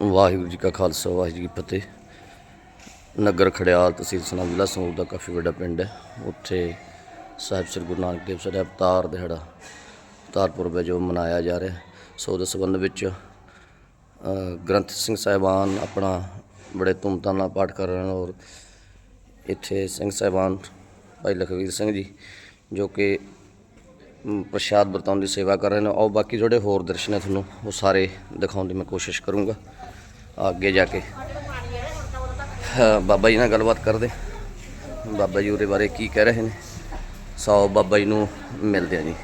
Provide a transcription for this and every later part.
ਵਾਹਿਗੁਰੂ ਜੀ ਕਾ ਖਾਲਸਾ, ਵਾਹਿਗੁਰੂ ਜੀ ਕੀ ਫਤਿਹ। ਨਗਰ ਖੜਿਆਲ ਤਹਿਸੀਲ ਸਨਾ ਜ਼ਿਲ੍ਹਾ ਸੰਗਰੂਰ ਦਾ ਕਾਫੀ ਵੱਡਾ ਪਿੰਡ ਹੈ। ਉੱਥੇ ਸਾਹਿਬ ਸ੍ਰੀ ਗੁਰੂ ਨਾਨਕ ਦੇਵ ਸਾਹਿਬ ਅਵਤਾਰ ਦਿਹਾੜਾ ਅਵਤਾਰ ਪੁਰਬ ਹੈ, ਜੋ ਮਨਾਇਆ ਜਾ ਰਿਹਾ ਸੋ ਉਹਦੇ ਸੰਬੰਧ ਵਿੱਚ ਗ੍ਰੰਥ ਸਿੰਘ ਸਾਹਿਬਾਨ ਆਪਣਾ ਬੜੇ ਧੂਮਧਾਮ ਨਾਲ ਪਾਠ ਕਰ ਰਹੇ ਹਨ ਔਰ ਇੱਥੇ ਸਿੰਘ ਸਾਹਿਬਾਨ ਭਾਈ ਲਖਵੀਰ ਸਿੰਘ ਜੀ, ਜੋ ਕਿ ਪ੍ਰਸ਼ਾਦ ਵਰਤਾਉਣ ਦੀ ਸੇਵਾ ਕਰ ਰਹੇ ਨੇ। ਔਰ ਬਾਕੀ ਜਿਹੜੇ ਹੋਰ ਦਰਸ਼ਨ ਹੈ ਤੁਹਾਨੂੰ, ਉਹ ਸਾਰੇ ਦਿਖਾਉਣ ਦੀ ਮੈਂ ਕੋਸ਼ਿਸ਼ ਕਰੂੰਗਾ। ਅੱਗੇ ਜਾ ਕੇ। ਬਾਬਾ ਜੀ ਨਾਲ ਗੱਲਬਾਤ ਕਰਦੇ। ਬਾਬਾ ਜੀ ਉਹਦੇ ਬਾਰੇ ਕੀ ਕਹਿ ਰਹੇ ਨੇ? ਸੋ ਬਾਬਾ ਜੀ ਨੂੰ ਮਿਲਦੇ ਆ ਜੀ।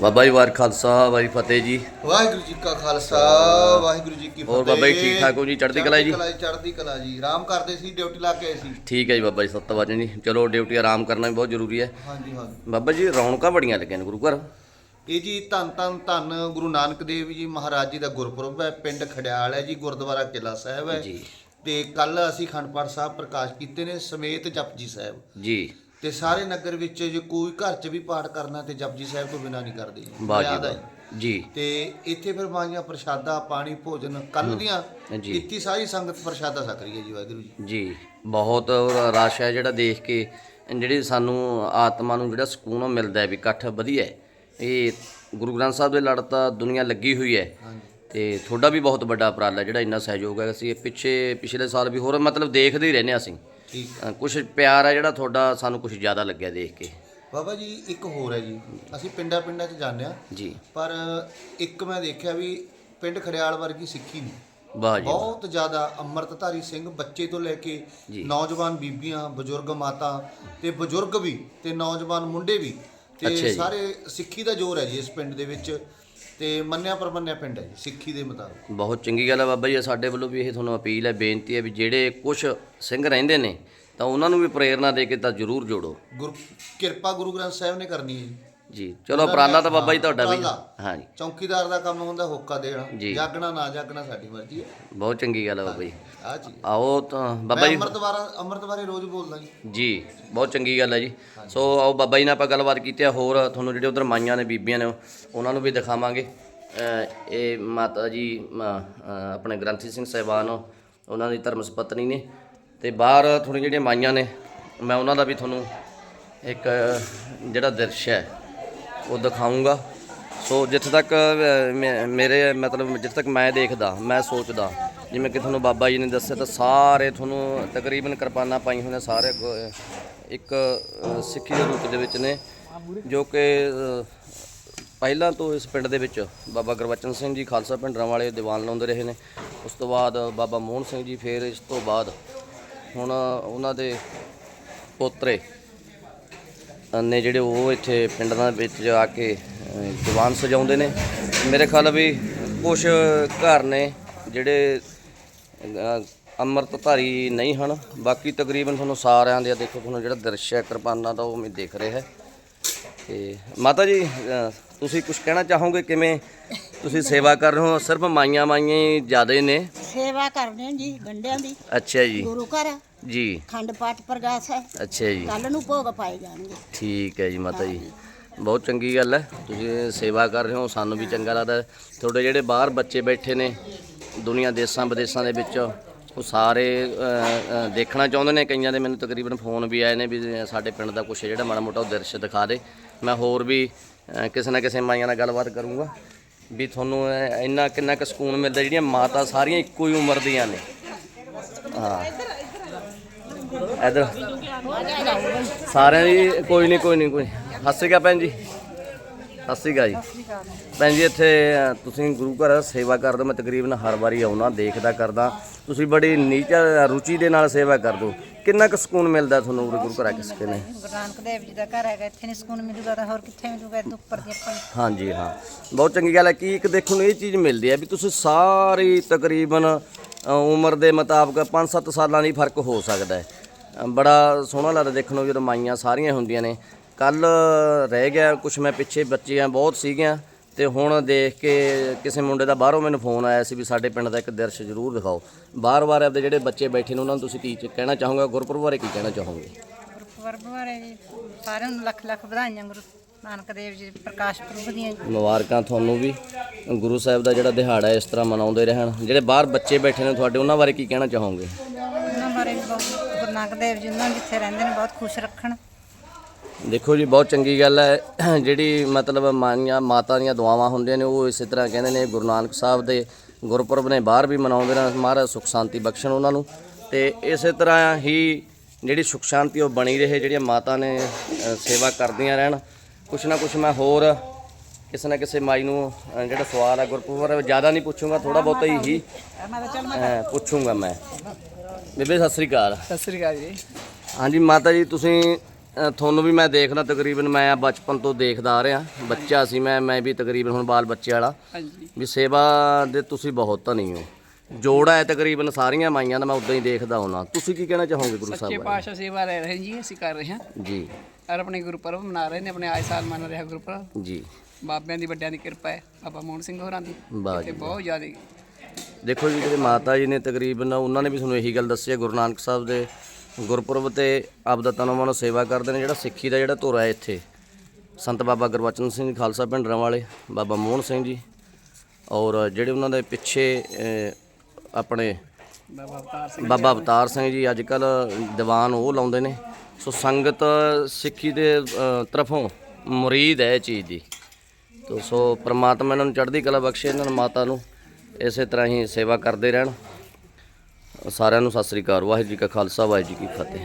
ਬਾਬਾ ਜੀ ਵਾਰ ਖਾਲਸਾ ਵਾਰੀ ਫਤਿਹ ਜੀ। ਵਾਹਿਗੁਰੂ ਜੀ ਕਾ ਖਾਲਸਾ ਵਾਹਿਗੁਰੂ ਜੀ ਕੀ ਫਤਿਹ ਹੋਰ ਬਾਬਾ ਜੀ ਠੀਕ ਠਾਕ ਹੋ ਜੀ? ਚੜ੍ਹਦੀ ਕਲਾ ਜੀ? ਚੜ੍ਹਦੀ ਕਲਾ ਜੀ। ਆਰਾਮ ਕਰਦੇ ਸੀ ਡਿਊਟੀ ਲਾ ਕੇ ਆਏ ਸੀ। ਠੀਕ ਹੈ ਜੀ ਬਾਬਾ ਜੀ ਸੱਤ ਵਜੇ। ਜੀ ਚਲੋ ਡਿਊਟੀ ਆਰਾਮ ਕਰਨਾ ਵੀ ਬਹੁਤ ਜ਼ਰੂਰੀ ਹੈ। ਹਾਂਜੀ ਹਾਂਜੀ। ਬਾਬਾ ਜੀ ਰੌਣਕਾਂ ਬੜੀਆਂ ਲੱਗੀਆਂ ਨੇ ਗੁਰੂ ਘਰ। ਇਹ ਜੀ ਧੰਨ ਧੰਨ ਧੰਨ ਗੁਰੂ ਨਾਨਕ ਦੇਵ ਜੀ ਮਹਾਰਾਜ ਜੀ ਦਾ ਗੁਰਪੁਰਬ ਹੈ। ਪਿੰਡ ਖੜਿਆਲ ਹੈ ਜੀ ਗੁਰਦੁਆਰਾ ਕਿਲਾ ਸਾਹਿਬ ਹੈ। ਜੀ। ਤੇ ਕੱਲ ਅਸੀਂ ਖੰਡ ਪਾਠ ਸਾਹਿਬ ਪ੍ਰਕਾਸ਼ ਕੀਤੇ ਨੇ ਸਮੇਤ ਜਪਜੀ ਸਾਹਿਬ। ਜੀ। ਤੇ ਸਾਰੇ ਨਗਰ ਵਿੱਚ ਜੇ ਕੋਈ ਘਰ 'ਚ ਵੀ ਪਾਠ ਕਰਨਾ ਤੇ ਜਪਜੀ ਸਾਹਿਬ ਤੋਂ ਬਿਨਾਂ ਨਹੀਂ ਕਰਦੇ। ਵਾਹ ਜੀ ਮਰਿਆਦਾ ਹੈ। ਵਾਹ। ਜੀ। ਤੇ ਇੱਥੇ ਫਿਰ ਮਾਈਆਂ ਪ੍ਰਸ਼ਾਦਾ ਪਾਣੀ ਭੋਜਨ ਕੱਲ ਦੀਆਂ ਜੀ। ਇੱਥੇ ਸਾਰੀ ਸੰਗਤ ਪ੍ਰਸ਼ਾਦਾ ਛਕ ਰਹੀ ਹੈ ਜੀ ਵਾਹਿਗੁਰੂ ਜੀ। ਜੀ ਬਹੁਤ ਰਸ਼ ਹੈ ਜਿਹੜਾ ਦੇਖ ਕੇ ਜਿਹੜੀ ਸਾਨੂੰ ਆਤਮਾ ਨੂੰ ਜਿਹੜਾ ਸਕੂਨ ਉਹ ਮਿਲਦਾ ਹੈ ਵੀ ਇਕੱਠ ਵਧੀਆ ਹੈ। ਇਹ ਗੁਰੂ ਗ੍ਰੰਥ ਸਾਹਿਬ ਦੇ ਲੜ ਤਾਂ ਦੁਨੀਆ ਲੱਗੀ ਹੋਈ ਹੈ। ਤੇ ਤੁਹਾਡਾ ਵੀ ਬਹੁਤ ਵੱਡਾ ਉਪਰਾਲਾ ਜਿਹੜਾ ਇੰਨਾ ਸਹਿਯੋਗ ਹੈ। ਅਸੀਂ ਇਹ ਪਿੱਛੇ ਪਿਛਲੇ ਸਾਲ ਵੀ ਹੋਰ ਮਤਲਬ ਦੇਖਦੇ ਹੀ ਰਹਿੰਦੇ ਹਾਂ ਅਸੀਂ। ਠੀਕ। ਕੁਝ ਪਿਆਰ ਹੈ ਜਿਹੜਾ ਤੁਹਾਡਾ ਸਾਨੂੰ ਕੁਝ ਜ਼ਿਆਦਾ ਲੱਗਿਆ ਦੇਖ ਕੇ। ਬਾਬਾ ਜੀ ਇੱਕ ਹੋਰ ਹੈ ਜੀ। ਅਸੀਂ ਪਿੰਡਾਂ ਪਿੰਡਾਂ 'ਚ ਜਾਂਦੇ ਆ ਜੀ। ਪਰ ਇੱਕ ਮੈਂ ਦੇਖਿਆ ਵੀ ਪਿੰਡ ਖੜਿਆਲ ਵਰਗੀ ਸਿੱਖੀ ਨਹੀਂ। ਵਾਹ ਜੀ ਬਹੁਤ ਜ਼ਿਆਦਾ ਅੰਮ੍ਰਿਤਧਾਰੀ ਸਿੰਘ ਬੱਚੇ ਤੋਂ ਲੈ ਕੇ। ਨੌਜਵਾਨ ਬੀਬੀਆਂ ਬਜ਼ੁਰਗ ਮਾਤਾ ਤੇ ਬਜ਼ੁਰਗ ਵੀ ਤੇ ਨੌਜਵਾਨ ਮੁੰਡੇ ਵੀ ਤੇ। ਸਾਰੇ ਸਿੱਖੀ ਦਾ ਜ਼ੋਰ ਹੈ ਜੀ ਇਸ ਪਿੰਡ ਦੇ ਵਿੱਚ। ਤੇ ਮੰਨਿਆ ਪਰਮੰਨਿਆ ਪਿੰਡ ਹੈ ਜੀ ਸਿੱਖੀ ਦੇ ਮੁਤਾਬਕ। ਬਹੁਤ ਚੰਗੀ ਗੱਲ ਹੈ ਬਾਬਾ ਜੀ ਸਾਡੇ ਵੱਲੋਂ ਵੀ ਇਹ ਤੁਹਾਨੂੰ ਅਪੀਲ ਹੈ ਬੇਨਤੀ ਹੈ ਵੀ ਜਿਹੜੇ ਕੁਝ ਸਿੰਘ ਰਹਿੰਦੇ ਨੇ ਤਾਂ ਉਹਨਾਂ ਨੂੰ ਵੀ ਪ੍ਰੇਰਣਾ ਦੇ ਕੇ ਤਾਂ ਜ਼ਰੂਰ ਜੋੜੋ। ਗੁਰ ਕਿਰਪਾ ਗੁਰੂ ਗ੍ਰੰਥ ਸਾਹਿਬ ਨੇ ਕਰਨੀ ਹੈ ਜੀ ਜੀ ਚਲੋ ਉਪਰਾਲਾ ਤਾਂ ਬਾਬਾ ਜੀ ਤੁਹਾਡਾ ਵੀ। ਉਪਰਾਲਾ। ਹਾਂਜੀ ਚੌਕੀਦਾਰ ਦਾ ਕੰਮ ਹੁੰਦਾ ਹੋਕਾ ਦੇਣਾ ਜੀ। ਜਾਗਣਾ ਨਾ ਜਾਗਣਾ ਸਾਡੀ ਮਰਜ਼ੀ ਹੈ। ਬਹੁਤ ਚੰਗੀ ਗੱਲ ਹੈ ਬਾਬਾ ਜੀ। ਆ ਚੀਜ਼ ਆਓ ਤਾਂ ਬਾਬਾ ਮੈਂ ਜੀ ਅੰਮ੍ਰਿਤ ਬਾਰੇ ਰੋਜ਼ ਬੋਲਦਾ ਜੀ। ਜੀ ਬਹੁਤ ਚੰਗੀ ਗੱਲ ਹੈ ਜੀ। ਸੋ ਆਓ ਬਾਬਾ ਜੀ ਨਾਲ ਆਪਾਂ ਗੱਲਬਾਤ ਕੀਤੀ ਹੈ ਹੋਰ ਤੁਹਾਨੂੰ ਜਿਹੜੇ ਉਧਰ ਮਾਈਆਂ ਨੇ ਬੀਬੀਆਂ ਨੇ ਉਹਨਾਂ ਨੂੰ ਵੀ ਦਿਖਾਵਾਂਗੇ। ਅਹ ਇਹ ਮਾਤਾ ਜੀ ਮ- ਅਹ ਆਪਣੇ ਗ੍ਰੰਥੀ ਸਿੰਘ ਸਾਹਿਬਾਨ ਉਹਨਾਂ ਦੀ ਧਰਮ ਸੁਪਤਨੀ ਨੇ। ਤੇ ਬਾਹਰ ਥੋੜੀ ਜਿਹੜੀਆਂ ਮਾਈਆਂ ਨੇ ਮੈਂ ਉਹਨਾਂ ਦਾ ਵੀ ਤੁਹਾਨੂੰ ਇੱਕ ਜਿਹੜਾ ਦ੍ਰਿਸ਼ ਹੈ। ਉਹ ਦਿਖਾਉਂਗਾ। ਸੋ ਜਿੱਥੇ ਤੱਕ ਅਹ, ਮੇਰੇ ਮਤਲਬ ਜਿੱਥੇ ਤੱਕ ਮੈਂ ਦੇਖਦਾ ਮੈਂ ਸੋਚਦਾ ਜਿਵੇਂ ਕਿ ਤੁਹਾਨੂੰ ਬਾਬਾ ਜੀ ਨੇ ਦੱਸਿਆ ਤਾਂ ਸਾਰੇ ਤੁਹਾਨੂੰ ਤਕਰੀਬਨ ਕਿਰਪਾਨਾਂ ਪਾਈ ਹੋਈਆਂ ਸਾਰੇ ਗ- ਇੱਕ ਸਿੱਖੀ ਦੇ ਰੂਪ ਦੇ ਵਿੱਚ ਨੇ ਜੋ ਕਿ ਪਹਿਲਾਂ ਤੋਂ ਇਸ ਪਿੰਡ ਦੇ ਵਿੱਚ ਬਾਬਾ ਗੁਰਬਚਨ ਸਿੰਘ ਜੀ ਖਾਲਸਾ ਪਿੰਡਰਾਂ ਵਾਲੇ ਦੀਵਾਨ ਲਾਉਂਦੇ ਰਹੇ ਨੇ। ਉਸ ਤੋਂ ਬਾਅਦ ਬਾਬਾ ਮੋਹਨ ਸਿੰਘ ਜੀ ਫਿਰ ਇਸ ਤੋਂ ਬਾਅਦ ਹੁਣ ਉਹਨਾਂ ਦੇ ਪੋਤਰੇ ਨੇ ਜਿਹੜੇ ਉਹ ਇੱਥੇ ਪਿੰਡਾਂ ਦੇ ਵਿੱਚ ਜਾ ਕੇ ਦੀਵਾਨ ਸਜਾਉਂਦੇ ਨੇ। ਮੇਰੇ ਖਿਆਲ ਵੀ ਕੁਝ ਘਰ ਨੇ ਜਿਹੜੇ ਅੰਮ੍ਰਿਤਧਾਰੀ ਨਹੀਂ ਹਨ। ਬਾਕੀ ਤਕਰੀਬਨ ਤੁਹਾਨੂੰ ਸਾਰਿਆਂ ਦੇ ਦੇਖੋ ਤੁਹਾਨੂੰ ਜਿਹੜਾ ਦ੍ਰਿਸ਼ ਹੈ ਕਿਰਪਾਨਾਂ ਦਾ ਉਹ ਮੈਂ ਦੇਖ ਰਿਹਾ ਹੈ। ਤੇ ਮਾਤਾ ਜੀ ਤੁਸੀਂ ਕੁਝ ਕਹਿਣਾ ਚਾਹੋਗੇ? ਕਿਵੇਂ ਤੁਸੀਂ ਸੇਵਾ ਕਰ ਰਹੇ ਹੋ? ਸਿਰਫ ਮਾਈਆਂ ਮਾਈਆਂ ਹੀ ਜ਼ਿਆਦੇ ਨੇ। ਸੇਵਾ ਕਰਦੇ ਜੀ ਗੰਡਿਆਂ ਦੀ। ਅੱਛਾ ਜੀ। ਗੁਰੂ ਘਰ ਜੀ। ਖੰਡ ਪਾਠ ਪ੍ਰਗਾਸ ਹੈ। ਅੱਛਾ ਜੀ। ਕੱਲ ਨੂੰ ਭੋਗ ਪਾਏ ਜਾਣਗੇ। ਠੀਕ ਹੈ ਜੀ ਮਾਤਾ ਜੀ। ਬਹੁਤ ਚੰਗੀ ਗੱਲ ਹੈ। ਤੁਸੀਂ ਸੇਵਾ ਕਰ ਰਹੇ ਹੋ ਸਾਨੂੰ ਵੀ ਚੰਗਾ ਲੱਗਦਾ। ਤੁਹਾਡੇ ਜਿਹੜੇ ਬਾਹਰ ਬੱਚੇ ਬੈਠੇ ਨੇ ਦੁਨੀਆ ਦੇਸ਼ਾਂ ਵਿਦੇਸ਼ਾਂ ਦੇ ਵਿੱਚ ਉਹ ਸਾਰੇ ਅ, ਅ, ਦੇਖਣਾ ਚਾਹੁੰਦੇ ਨੇ। ਕਈਆਂ ਦੇ ਮੈਨੂੰ ਤਕਰੀਬਨ ਫੋਨ ਵੀ ਆਏ ਨੇ ਵੀ ਸਾਡੇ ਪਿੰਡ ਦਾ ਕੁਛ ਜਿਹੜਾ ਮਾੜਾ ਮੋਟਾ ਉਹ ਦ੍ਰਿਸ਼ ਦਿਖਾ ਦੇ। ਮੈਂ ਹੋਰ ਵੀ ਅ, ਕਿਸੇ ਨਾ ਕਿਸੇ ਮਾਈਆਂ ਨਾਲ ਗੱਲਬਾਤ ਕਰੂੰਗਾ। ਵੀ ਤੁਹਾਨੂੰ ਇਹ ਇੰਨਾ ਕਿੰਨਾ ਕੁ ਸਕੂਨ ਮਿਲਦਾ ਜਿਹੜੀਆਂ ਮਾਤਾ ਸਾਰੀਆਂ ਇੱਕੋ ਹੀ ਉਮਰ ਦੀਆਂ ਨੇ। ਹਾਂ। ਇਧਰ। ਸਾਰਿਆਂ ਦੀ ਕੋਈ ਨਹੀਂ ਕੋਈ ਨਹੀਂ ਕੋਈ ਸਤਿ ਸ਼੍ਰੀ ਅਕਾਲ ਭੈਣ ਜੀ। ਸਤਿ ਸ਼੍ਰੀ ਅਕਾਲ ਜੀ। ਭੈਣ ਜੀ ਇੱਥੇ ਤੁਸੀਂ ਗੁਰੂ ਘਰ ਸੇਵਾ ਕਰਦੇ ਮੈਂ ਤਕਰੀਬਨ ਹਰ ਵਾਰੀ ਆਉਣਾ ਦੇਖਦਾ ਕਰਦਾ। ਤੁਸੀਂ ਬੜੀ ਨੀਚ ਰੁਚੀ ਦੇ ਨਾਲ ਸੇਵਾ ਕਰਦੇ ਹੋ। ਕਿੰਨਾ ਕੁ ਸਕੂਨ ਮਿਲਦਾ ਤੁਹਾਨੂੰ ਗੁਰੂ ਘਰ ਆ ਕੇ ਸਕੇ ਨੇ ਗੁਰੂ ਨਾਨਕ ਦੇਵ ਜੀ ਦਾ ਘਰ ਹੈਗਾ ਇੱਥੇ ਨਹੀਂ ਸਕੂਨ ਮਿਲੂਗਾ ਤਾਂ ਹੋਰ ਕਿੱਥੇ ਮਿਲੂਗਾ? ਇਹ ਤੋਂ ਉੱਪਰ ਦੀ ਆਪਾਂ ਨੂੰ। ਹਾਂਜੀ ਹਾਂ। ਬਹੁਤ ਚੰਗੀ ਗੱਲ ਹੈ ਕਿ ਇੱਕ ਦੇਖਣ ਨੂੰ ਇਹ ਚੀਜ਼ ਮਿਲਦੀ ਹੈ ਵੀ ਤੁਸੀਂ ਸਾਰੀ ਤਕਰੀਬਨ ਉਮਰ ਦੇ ਮੁਤਾਬਕ 5-7 ਸਾਲਾਂ ਲਈ ਫ਼ਰਕ ਹੋ ਸਕਦਾ ਹੈ। ਬੜਾ ਸੋਹਣਾ ਲੱਗਦਾ ਦੇਖਣ ਨੂੰ ਜਦੋਂ ਮਾਈਆਂ ਸਾਰੀਆਂ ਹੁੰਦੀਆਂ ਨੇ। ਕੱਲ ਰਹਿ ਗਿਆ ਕੁਝ ਮੈਂ ਪਿੱਛੇ ਬੱਚੀਆਂ ਬਹੁਤ ਸੀਗੀਆਂ ਤੇ ਹੁਣ ਦੇਖ ਕੇ ਕਿਸੇ ਮੁੰਡੇ ਦਾ ਬਾਹਰੋਂ ਮੈਨੂੰ ਫੋਨ ਆਇਆ ਸੀ ਵੀ ਸਾਡੇ ਪਿੰਡ ਦਾ ਇੱਕ ਦ੍ਰਿਸ਼ ਜ਼ਰੂਰ ਦਿਖਾਓ। ਬਾਰ-ਬਾਰ ਆਪਦੇ ਜਿਹੜੇ ਬੱਚੇ ਬੈਠੇ ਨੇ ਉਹਨਾਂ ਨੂੰ ਤੁਸੀਂ ਕੀ ਕਹਿਣਾ ਚਾਹੋਗੇ, ਗੁਰਪੁਰਬ ਬਾਰੇ ਕੀ ਕਹਿਣਾ ਚਾਹੋਗੇ? ਗੁਰਪੁਰਬ ਬਾਰੇ ਜੀ ਸਾਰਿਆਂ ਨੂੰ ਲੱਖ ਲੱਖ ਵਧਾਈਆਂ ਗੁਰੂ। ਨਾਨਕ ਦੇਵ ਜੀ ਪ੍ਰਕਾਸ਼ ਪੁਰਬ ਦੀਆਂ ਜੀ। ਮੁਬਾਰਕਾਂ ਤੁਹਾਨੂੰ ਵੀ। ਗੁਰੂ ਸਾਹਿਬ ਦਾ ਜਿਹੜਾ ਦਿਹਾੜਾ ਇਸ ਤਰ੍ਹਾਂ ਮਨਾਉਂਦੇ ਰਹਿਣ। ਜਿਹੜੇ ਬਾਹਰ ਬੱਚੇ ਬੈਠੇ ਨੇ ਤੁਹਾਡੇ ਉਹਨਾਂ ਬਾਰੇ ਕੀ ਕਹਿਣਾ ਚਾਹੋਗੇ? ਉਹਨਾਂ ਬਾਰੇ ਵੀ ਬਹੁਤ ਗੁਰੂ ਨਾਨਕ ਦੇਵ ਜੀ ਉਹਨਾਂ ਜਿੱਥੇ ਰਹਿੰਦੇ ਨੇ ਬਹੁਤ ਖੁਸ਼ ਰੱਖਣ। ਦੇਖੋ ਜੀ ਬਹੁਤ ਚੰਗੀ ਗੱਲ ਹੈ। ਜਿਹੜੀ ਮਤਲਬ ਮਾਈਆਂ ਮਾਤਾ ਦੀਆਂ ਦੁਆਵਾਂ ਹੁੰਦੀਆਂ ਨੇ ਉਹ ਇਸੇ ਤਰ੍ਹਾਂ ਕਹਿੰਦੇ ਨੇ ਗੁਰੂ ਨਾਨਕ ਸਾਹਿਬ ਦੇ ਗੁਰਪੁਰਬ ਨੇ ਬਾਹਰ ਵੀ ਮਨਾਉਂਦੇ ਨੇ ਮਹਾਰਾਜ ਸੁਖ ਸ਼ਾਂਤੀ ਬਖਸ਼ਣ ਉਹਨਾਂ ਨੂੰ। ਤੇ ਇਸੇ ਤਰ੍ਹਾਂ ਹੀ ਜਿਹੜੀ ਸੁਖ ਸ਼ਾਂਤੀ ਉਹ ਬਣੀ ਰਹੇ ਜਿਹੜੀਆਂ ਮਾਤਾ ਨੇ ਸੇਵਾ ਕਰਦੀਆਂ ਰਹਿਣ। ਕੁਛ ਨਾ ਕੁਛ ਮੈਂ ਹੋਰ ਕਿਸੇ ਨਾ ਕਿਸੇ ਮਾਈ ਨੂੰ ਅ, ਜਿਹੜਾ ਸਵਾਲ ਹੈ ਗੁਰਪੁਰਬ ਜ਼ਿਆਦਾ ਨਹੀਂ ਪੁੱਛੂੰਗਾ ਥੋੜਾ ਬਹੁਤਾ ਹੀ ਹੀ ਅ, ਪੁੱਛੂੰਗਾ ਮੈਂ। ਬੇਬੇ ਸਤਿ ਸ੍ਰੀ ਅਕਾਲ। ਸਤਿ ਸ੍ਰੀ ਅਕਾਲ ਜੀ। ਹਾਂਜੀ ਮਾਤਾ ਜੀ ਤੁਸੀਂ ਅ, ਤੁਹਾਨੂੰ ਵੀ ਮੈਂ ਦੇਖਦਾ ਤਕਰੀਬਨ ਮੈਂ ਬਚਪਨ ਤੋਂ ਦੇਖਦਾ ਆ ਰਿਹਾ। ਬੱਚਾ ਸੀ ਮੈਂ ਮੈਂ ਵੀ ਤਕਰੀਬਨ ਹੁਣ ਬਾਲ ਬੱਚੇ ਵਾਲਾ। ਹਾਂਜੀ। ਵੀ ਸੇਵਾ ਦੇ ਤੁਸੀਂ ਬਹੁਤ ਧਨੀ ਹੋ। ਜੋੜਾ ਹੈ ਤਕਰੀਬਨ ਸਾਰੀਆਂ ਮਾਈਆਂ ਦਾ ਮੈਂ ਉਦਾਂ ਹੀ ਦੇਖਦਾ ਹੁਣਾ ਤੁਸੀਂ ਕੀ ਕਹਿਣਾ ਚਾਹੋਗੇ ਗੁਰੂ ਸੱਚੇ ਸਾਹਿਬ ਬਾਰੇ? ਪਾਤਸ਼ਾਹ ਸੇਵਾ ਲੈ ਰਹੇ ਜੀ ਅਸੀਂ ਕਰ ਰਹੇ ਹਾਂ। ਜੀ। ਔਰ ਆਪਣੇ ਗੁਰਪੁਰਬ ਮਨਾ ਰਹੇ ਨੇ ਆਪਣੇ ਆਏ ਸਾਲ ਮਨਾ ਰਿਹਾ ਗੁਰਪੁਰਬ। ਜੀ। ਬਾਬਿਆਂ ਦੀ ਵੱਡਿਆਂ ਦੀ ਕਿਰਪਾ ਹੈ ਬਾਬਾ ਮੋਹਨ ਸਿੰਘ ਹੋਰਾਂ ਦੀ। ਵਾਹ ਤੇ ਜੀ ਬਹੁਤ ਜ਼ਿਆਦਾ। ਦੇਖੋ ਜੀ ਜਿਹੜੇ ਮਾਤਾ ਜੀ ਨੇ ਤਕਰੀਬਨ ਉਹਨਾਂ ਨੇ ਵੀ ਤੁਹਾਨੂੰ ਇਹੀ ਗੱਲ ਦੱਸੀ ਹੈ ਗੁਰੂ ਨਾਨਕ ਸਾਹਿਬ ਦੇ ਗੁਰਪੁਰਬ ਤੇ ਆਪਦਾ ਤਨੋਂ ਮਨੋਂ ਸੇਵਾ ਕਰਦੇ ਨੇ ਜਿਹੜਾ ਸਿੱਖੀ ਦਾ ਜਿਹੜਾ ਧੁਰਾ ਹੈ ਇੱਥੇ। ਸੰਤ ਬਾਬਾ ਗੁਰਬਚਨ ਸਿੰਘ ਖਾਲਸਾ ਪਿੰਡਰਾਂ ਵਾਲੇ ਬਾਬਾ ਮੋਹਨ ਸਿੰਘ ਜੀ ਔਰ ਜਿਹੜੇ ਉਹਨਾਂ ਦੇ ਪਿੱਛੇ ਅਹ, ਆਪਣੇ ਬਾਬਾ ਅਵਤਾਰ ਸਿੰਘ ਜੀ। ਅੱਜ ਕੱਲ ਦੀਵਾਨ ਉਹ ਲਾਉਂਦੇ ਨੇ। ਸੋ ਸੰਗਤ ਸਿੱਖੀ ਦੇ ਤਰਫੋਂ ਮੁਰੀਦ ਹੈ ਇਹ ਚੀਜ਼ ਦੀ। ਤੋ ਸੋ ਪ੍ਰਮਾਤਮਾ ਇਹਨਾਂ ਨੂੰ ਚੜ੍ਹਦੀ ਕਲਾ ਬਖਸ਼ੇ ਇਹਨਾਂ ਨੂੰ ਮਾਤਾ ਨੂੰ। ਇਸੇ ਤਰ੍ਹਾਂ ਹੀ ਸੇਵਾ ਕਰਦੇ ਰਹਿਣ। ਸਾਰਿਆਂ ਨੂੰ ਸਤਿ ਸ੍ਰੀ ਅਕਾਲ। ਵਾਹਿਗੁਰੂ ਜੀ ਕਾ ਖਾਲਸਾ ਵਾਹਿਗੁਰੂ ਜੀ ਕੀ ਫਤਿਹ।